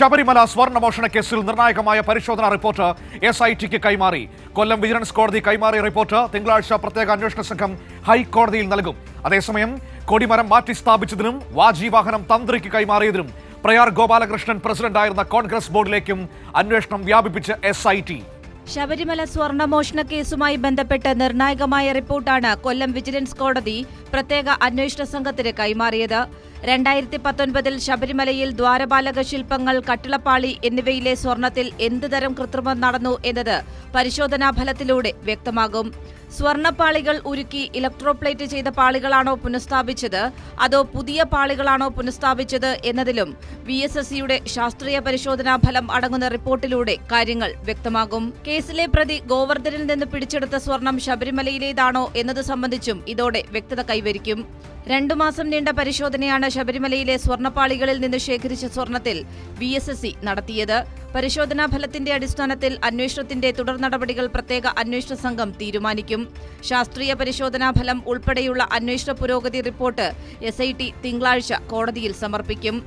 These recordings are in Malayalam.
ശബരിമല സ്വർണമോഷണ കേസിൽ നിർണായകമായ പരിശോധനാ റിപ്പോർട്ട് എസ് ഐ ടിക്ക് കൈമാറി. കൊല്ലം വിജിലൻസ് കോടതി കൈമാറിയ റിപ്പോർട്ട് തിങ്കളാഴ്ച പ്രത്യേക അന്വേഷണ സംഘം ഹൈക്കോടതിയിൽ നൽകും. അതേസമയം കൊടിമരം മാറ്റി സ്ഥാപിച്ചതിനും വാജി വാഹനം തന്ത്രിക്ക് കൈമാറിയതിനും പ്രയാർ ഗോപാലകൃഷ്ണൻ പ്രസിഡന്റായിരുന്ന കോൺഗ്രസ് ബോർഡിലേക്കും അന്വേഷണം വ്യാപിപ്പിച്ച് എസ് ഐ ടി ശബരിമല സ്വർണമോഷണ കേസുമായി ബന്ധപ്പെട്ട് നിർണായകമായ റിപ്പോർട്ടാണ് കൊല്ലം വിജിലൻസ് കോടതി പ്രത്യേക അന്വേഷണ സംഘത്തിന് കൈമാറിയത്. രണ്ടായിരത്തി പത്തൊൻപതിൽ ശബരിമലയിൽ ദ്വാരപാലക ശില്പങ്ങൾ കട്ടിളപ്പാളി എന്നിവയിലെ സ്വർണത്തിൽ എന്ത് തരം കൃത്രിമം നടന്നു എന്നത് പരിശോധനാ ഫലത്തിലൂടെ വ്യക്തമാകും. സ്വർണപ്പാളികൾ ഉരുക്കി ഇലക്ട്രോപ്ലേറ്റ് ചെയ്ത പാളികളാണോ പുനഃസ്ഥാപിച്ചത്? അതോ പുതിയ പാളികളാണോ പുനഃസ്ഥാപിച്ചത് എന്നതിലും വി എസ് എസ് സിയുടെ ശാസ്ത്രീയ പരിശോധനാ ഫലം അടങ്ങുന്ന റിപ്പോർട്ടിലൂടെ കാര്യങ്ങൾ വ്യക്തമാകും. കേസിലെ പ്രതി ഗോവർദ്ധനിൽ നിന്ന് പിടിച്ചെടുത്ത സ്വർണം ശബരിമലയിലേതാണോ എന്നത് സംബന്ധിച്ചും ഇതോടെ വ്യക്തത കൈവരിക്കും. രണ്ടു മാസം നീണ്ട പരിശോധനയാണ് ശബരിമലയിലെ സ്വർണപ്പാളികളിൽ നിന്ന് ശേഖരിച്ച സ്വർണത്തിൽ വി എസ് എസ് സി നടത്തിയത്. പരിശോധനാ ഫലത്തിന്റെ അടിസ്ഥാനത്തിൽ അന്വേഷണത്തിന്റെ തുടർ നടപടികൾ പ്രത്യേക അന്വേഷണ സംഘം തീരുമാനിക്കും. ശാസ്ത്രീയ പരിശോധനാ ഫലം ഉൾപ്പെടെയുള്ള അന്വേഷണ പുരോഗതി റിപ്പോർട്ട് എസ് ഐ ടി തിങ്കളാഴ്ച കോടതിയിൽ സമർപ്പിക്കും.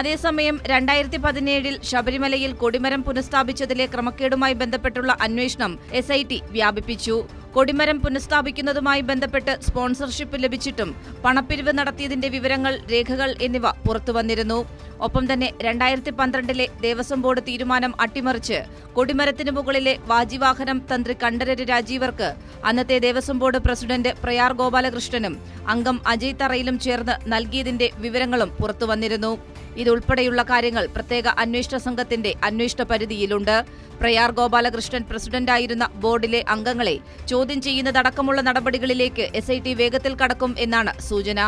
അതേസമയം രണ്ടായിരത്തി പതിനേഴിൽ ശബരിമലയിൽ കൊടിമരം പുനഃസ്ഥാപിച്ചതിലെ ക്രമക്കേടുമായി ബന്ധപ്പെട്ടുള്ള അന്വേഷണം എസ് വ്യാപിപ്പിച്ചു. കൊടിമരം പുനഃസ്ഥാപിക്കുന്നതുമായി ബന്ധപ്പെട്ട് സ്പോൺസർഷിപ്പ് ലഭിച്ചിട്ടും പണപ്പിരിവ് നടത്തിയതിന്റെ വിവരങ്ങൾ രേഖകൾ എന്നിവ പുറത്തുവന്നിരുന്നു ഒപ്പം തന്നെ രണ്ടായിരത്തി പന്ത്രണ്ടിലെ ദേവസ്വം ബോർഡ് തീരുമാനം അട്ടിമറിച്ച് കൊടിമരത്തിന് മുകളിലെ വാജിവാഹനം തന്ത്രി കണ്ഠരര് രാജീവർക്ക് അന്നത്തെ ദേവസ്വം ബോർഡ് പ്രസിഡന്റ് പ്രയാർ ഗോപാലകൃഷ്ണനും അംഗം അജയ് തറയിലും ചേർന്ന് നൽകിയതിന്റെ വിവരങ്ങളും പുറത്തുവന്നിരുന്നു ഇതുൾപ്പെടെയുള്ള കാര്യങ്ങൾ പ്രത്യേക അന്വേഷണ സംഘത്തിന്റെ അന്വേഷണ പരിധിയിലുണ്ട്. പ്രയാർ ഗോപാലകൃഷ്ണൻ പ്രസിഡന്റായിരുന്ന ബോർഡിലെ അംഗങ്ങളെ ചോദ്യം ചെയ്യുന്നതടക്കമുള്ള നടപടികളിലേക്ക് എസ് വേഗത്തിൽ കടക്കും എന്നാണ് സൂചന.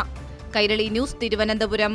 കൈരളി ന്യൂസ് തിരുവനന്തപുരം.